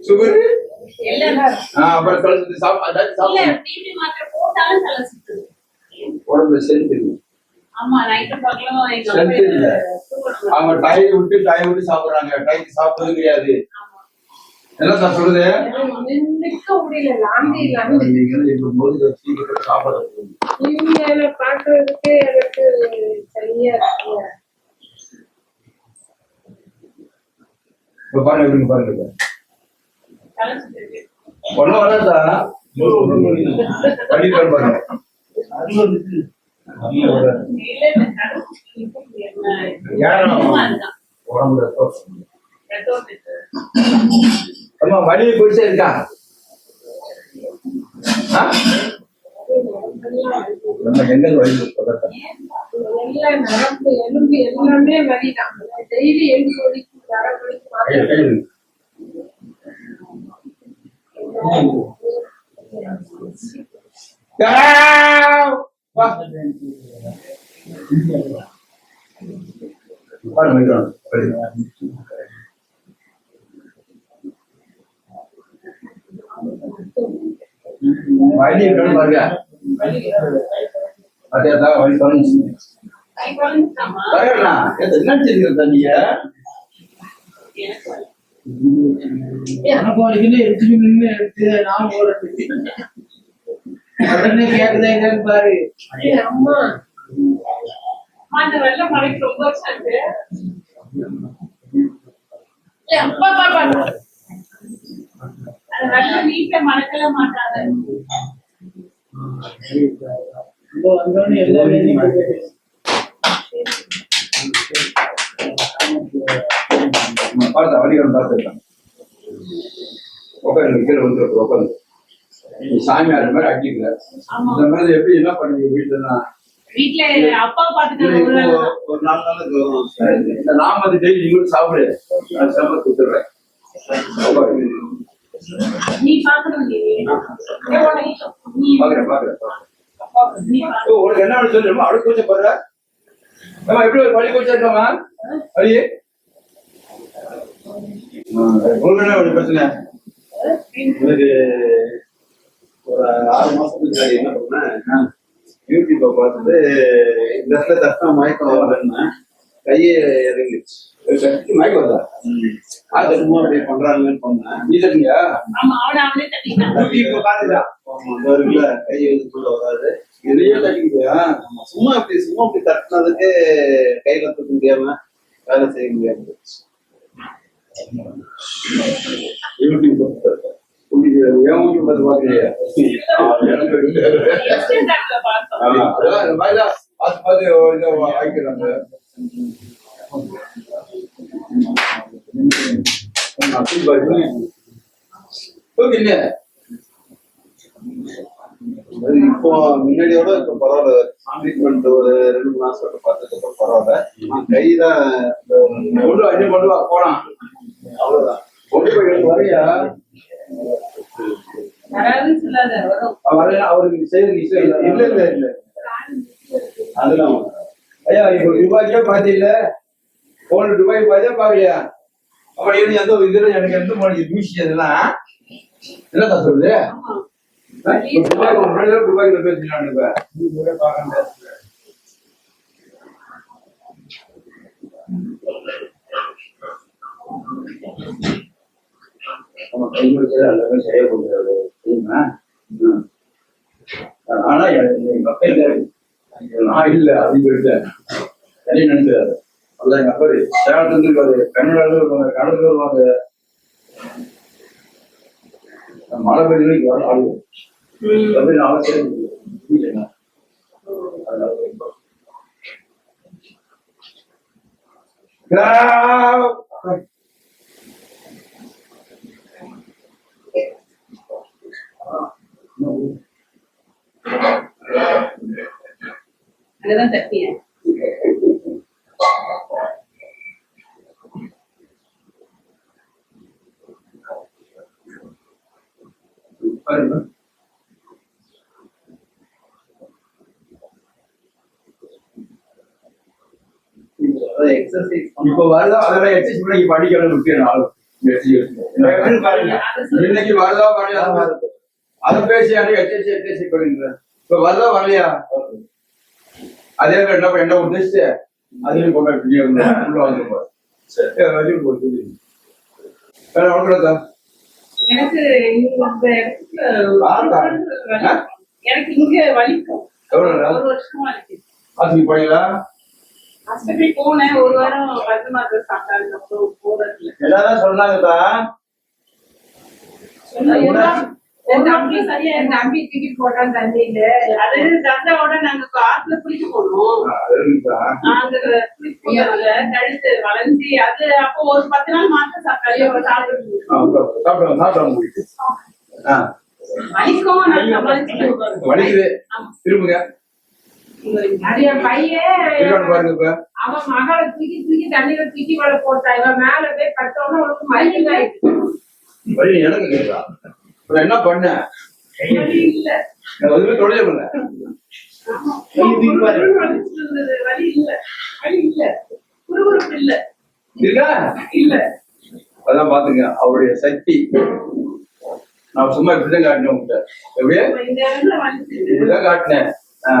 Sugar அப்புறம் தலை சுத்தி சாப்பிட்டு இல்ல உடம்புல ஆமா சரி, அவங்க விட்டு டை விட்டு சாப்பிடுறாங்க. டைக்கு சாப்பிடுறது கிடையாது. என்ன சார் சொல்லுது? பாக்குறதுக்கு எனக்கு சரியா இருக்கு பாருங்க இவங்க பாருங்க ஒண்ணும் வராதா பண்ணிட்டு பாருங்க? யாரும். உடம்புல தோசம். ரத்தம் இருக்கு. அம்மா வலி போயிட்டே இருக்கா ஆ? நம்ம எங்க வலி பதட்டம் எல்லாம் நரம்பு எலும்பு எல்லாமே வலிதான் டெய்லி எலும்பு. பாருங்க வைக்கிறோம். பாருங்க. வலி இருக்கான்னு பாருங்க அதே தான் வலி குறைஞ்சிச்சு. கை குழந்தைதாம்மா. பாருங்கண்ணா, ஏத்த என்ன தெரியுது தண்ணிய எனக்கு வலி. எனக்கு வலிக்குது எடுத்துட்டு நின்று எடுத்து நான் ஓடுறது உடனே கேக்குதா என்னன்னு பாரு. இந்த வெள்ளை மழைக்கு ரொம்ப. ஏய், அப்பா, அப்பா, பார்த்து உட்காந்து கீழே உட்காந்து சாமியார் மாதிரி அடிக்கல இந்த மாதிரி எப்படி என்ன பண்ணுவீங்க வீட்டுல அப்பா ஒரு நாள் இந்த டெய்லி நீங்களும் சாப்பிடு. அது சம்பளம் நீ பாக்கணும் நீ பாக்குறேன் பாக்குறேன் உனக்கு என்ன சொல்லுமா அழுக்கு வச்ச போடுற? ஏமா எப்படி ஒரு வலி வச்சா இருக்காமா வலி உங்களுக்கு என்ன ஒரு பிரச்சனை? எனக்கு ஒரு ஆறு மாசத்துக்கு முன்னாடி என்ன பண்ணேன்? யூடியூப்பை பார்த்துட்டு இந்த இடத்துல தட்டினா மயக்கம் வரலன்னா கையே இறங்கிடுச்சு. வருதா அது சும்மா அப்படி பண்றாங்கன்னு பண்ணேன் நீ தட்டியா தட்டிக்கிட்டான் இப்ப பாத்துடா இருக்குல்ல கை இதுக்குள்ள வராது தட்டிக்கிட்டியா சும்மா அப்படி சும்மா அப்படி தட்டினதுக்கு கையில தூக்க முடியாம வேலை செய்ய போச்சு. யூடியூப் ஏன் யூடியூப் பார்த்து பாக்குறியா அதான் இந்த மாதிரி தான் பார்த்து பார்த்து வாங்கிக்கிறாங்க அது இப்போ முன்னாடியோட இப்போ பரவாயில்ல. ட்ரீட்மெண்ட் ஒரு ரெண்டு மூணு பார்த்ததுக்கு அப்புறம் பரவாயில்ல. நான் கை தான் கொண்டு அஞ்சு கொண்டு வா போலாம். அவ்வளவுதான். கொண்டு போய் வரையா? அவருக்கு செய்யறது இஷ்டம் இல்லை இல்ல இல்ல. இல்ல அதெல்லாம் ஐயா இப்போ துபாய்க்கே பாத்தீங்கல்ல போன துபாய் பார்த்தா பாக்கலையா அப்படி இருந்து எந்த ஒரு இதுல எனக்கு எந்த மாதிரி தூசி அதெல்லாம் என்னதா சொல்லுது? நம்ம தெரியுமா. ஆனா அப்பா இல்ல நான் இல்ல அப்படின்னு சொல்லிட்டு தனி நினைச்சாரு அதான் எங்க அப்பா சேலத்துல இருந்து இருக்காரு கன்னடால வருவாங்க கடலுக்கு வருவாங்க மழை பெய்யுது வர ஆளு. அப்படி பேர் வீட்டுல. அதனால ரொம்ப- கிராவ். அங்கதான் தட்டியேன் பாரு. பாருங்க எக்ஸசைஸ் இப்ப வருதா அதெல்லாம் எக்ஸசைஸ் பண்ணி படிக்கணும் முக்கியம் நாள். பாருங்க? இன்னைக்கு வருதா வரலையா அதை பேசி எக்ஸசைஸ் எக்ஸசைஸ் பண்ணுங்க இப்ப வருதா வரலையா? அதே என்ன என்ன உத்தேசிச்சு அதையும் கொண்டாடி உள்ள வந்து போய் வேற உனக்கு எனக்கு இந்த இங்க வலிக்கும். எவ்வளவு வருஷமா இருக்கு ஆஸ்பத்திரி போனீங்களா? ஹாஸ்பிட்டல் போனேன். ஒரு வாரம் மருந்து மாத்திரை சாப்பிட்டாங்க. அப்புறம் போறதுல எல்லாரும் என் தம்பி தூக்கி போட்டான் தண்ணியில. அது தண்டையோட நாங்க காட்டுல குளிக்க போனோம்? அங்க குளிக்க கழுத்து வளைஞ்சி அது அப்போ ஒரு பத்து நாள் மாத்திரை சாப்பிட்டாரு சாப்பிட்டு ஆ, சாப்பிடுங்க சாப்பிடுங்க போயிட்டு. ஆ. வலிக்கும் நான் சமாளிச்சுட்டு வலிக்குது. ஆமா. திரும்புங்க. என் பையன் பாருங்க அவன் மகளை தூக்கி தூக்கி தண்ணியில தூக்கி வர போட்டா இவன் மேல போய் பட்டோன்னு அவனுக்கு மயக்கம் எனக்கு இப்ப என்ன பண்ண? இல்ல. எதுவுமே தொழில். வலி இல்ல. வலி இல்ல. குறுகுறுப்பு இல்ல. இருக்கா? இல்ல. அதான் பாத்துங்க. அவருடைய சக்தி. நான் சும்மா இப்படிதான் காட்டினேன் உங்ககிட்ட எப்படியே இப்படிதான் காட்டினேன். ஆ.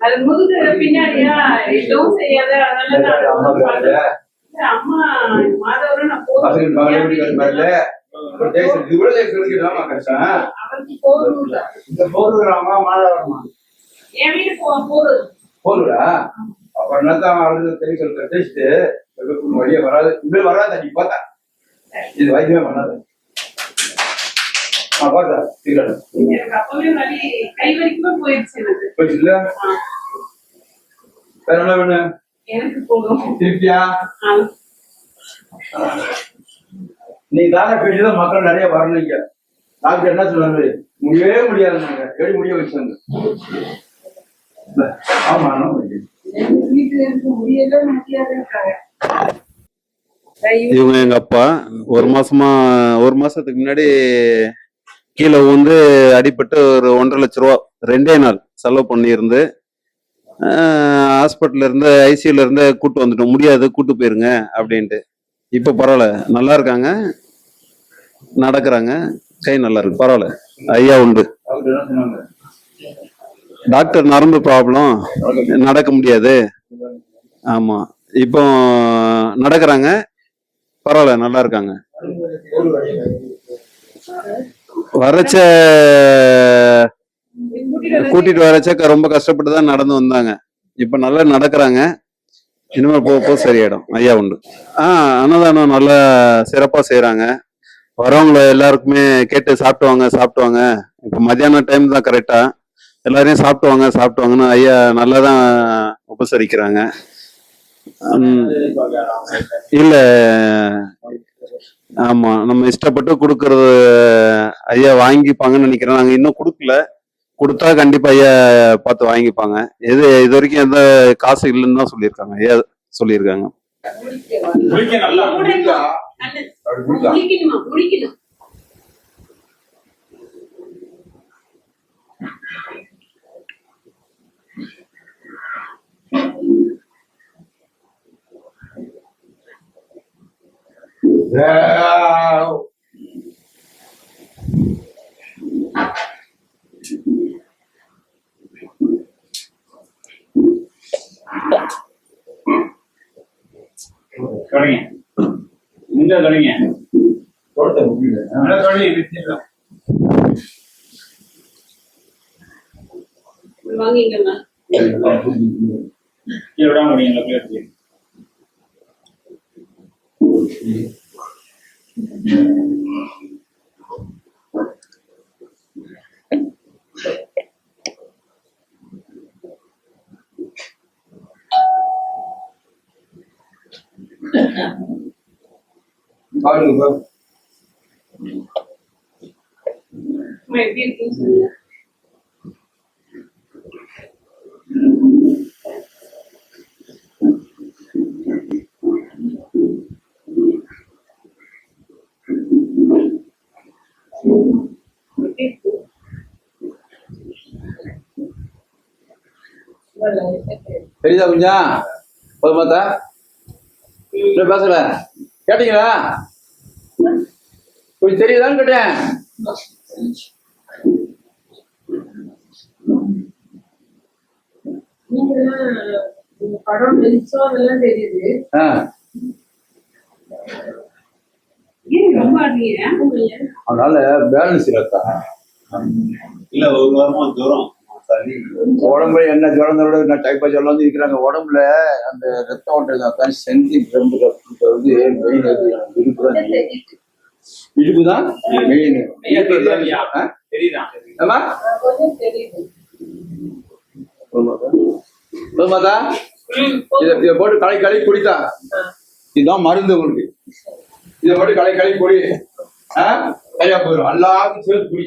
அது முதுகு பின்னாடியா? எதுவும் செய்யாத அதனால அம்மா மாதவரும் நான். போதும் போதுடா அப்ப என்னதான் வழியே வராது. இப்படி வராது நீ பார்த்தா. இது வைத்தியமே பண்ணாது நான் பார்த்தா தீரல எனக்கு அப்பவே வலி கை வரைக்குமே போயிடுச்சு எனக்கு போயிடுச்சு இல்ல வேற என்ன வேணும் திருப்தியா. நீ தானே பேசிதான் மக்கள் நிறைய வரணுங்க. டாக்டர் என்ன சொன்னாரு முடியவே முடியாதுன்னாங்க. எப்படி முடிய வச்சாங்க. ஆமா இவங்க எங்க அப்பா ஒரு மாசமா ஒரு மாசத்துக்கு முன்னாடி கீழே வந்து அடிபட்டு ஒரு ஒன்றரை லட்ச ரூபா ரெண்டே நாள் செலவு பண்ணியிருந்து ஹாஸ்பிட்டல்ல இருந்து ஐசியூல இருந்து கூட்டு வந்துட்டோம். முடியாது கூட்டு போயிருங்க அப்படின்ட்டு. இப்போ பரவாயில்ல. நல்லா இருக்காங்க. நடக்கிறாங்க. கை நல்லா இருக்கு. பரவாயில்ல. ஐயா உண்டு. டாக்டர் டாக்டர் நரம்பு ப்ராப்ளம் நடக்க முடியாது. ஆமா. இப்போ நடக்கிறாங்க. பரவாயில்ல. நல்லா இருக்காங்க. வரச்ச கூட்டிட்டு வரச்ச ரொம்ப கஷ்டப்பட்டு தான் நடந்து வந்தாங்க. இப்ப நல்லா நடக்கிறாங்க. இனிமேல் போக போக சரியாயிடும். ஐயா உண்டு. ஆ அன்னதானம் நல்லா சிறப்பா செய்யறாங்க வரவங்கள எல்லாருக்குமே கேட்டு சாப்பிட்டு வாங்க சாப்பிட்டு வாங்க இப்ப மத்தியான டைம் தான் கரெக்டா எல்லாரையும் சாப்பிட்டுவாங்க சாப்பிட்டுவாங்கன்னு சாப்பிட்டு வாங்கன்னு ஐயா நல்லா தான் உபசரிக்கிறாங்க இல்ல ஆமா நம்ம இஷ்டப்பட்டு கொடுக்கறது ஐயா வாங்கிப்பாங்கன்னு நினைக்கிறேன். நாங்க இன்னும் கொடுக்கல. கொடுத்தா கண்டிப்பா ஐயா பார்த்து வாங்கிப்பாங்க. எது இது வரைக்கும் எந்த காசு இல்லைன்னு தான் சொல்லியிருக்காங்க. ஐயா சொல்லியிருக்காங்க. குளிக்க? நல்லா குளிக்கணும் தொடங்க இந்த தொடங்க தோட்டத்தை முடியல நல்லா தொடங்க வாங்கிக்கோங்க கீழே விடாம பிளேட் பாருங்க இப்ப. அம்மா எப்படி இருக்குன்னு சொல்லுங்க தெரியுதா கொஞ்சம் போதும் பார்த்தா. இல்லை பேசல கேட்டீங்களா? கொஞ்சம் தெரியுதான்னு கேட்டேன். நீங்க படம் வெளிச்சம் தெரியுது அதனால பேலன்ஸ் இருக்கா இல்ல ஒரு வாரமா தூரம் உடம்புல என்ன ஜுரங்களோட நான் டைப்பா ஜுரம் வந்து இருக்கிறாங்க. உடம்புல அந்த ரத்த ஓட்டம் ரொம்ப வந்து மெயின் இடுப்பு தான் மெயின் இதை போட்டு களை களி குடித்தா. இதுதான் மருந்து உங்களுக்கு. இதை போட்டு களை களி குடி. சரியா போயிடும் எல்லாத்தையும் சேர்த்து குடி.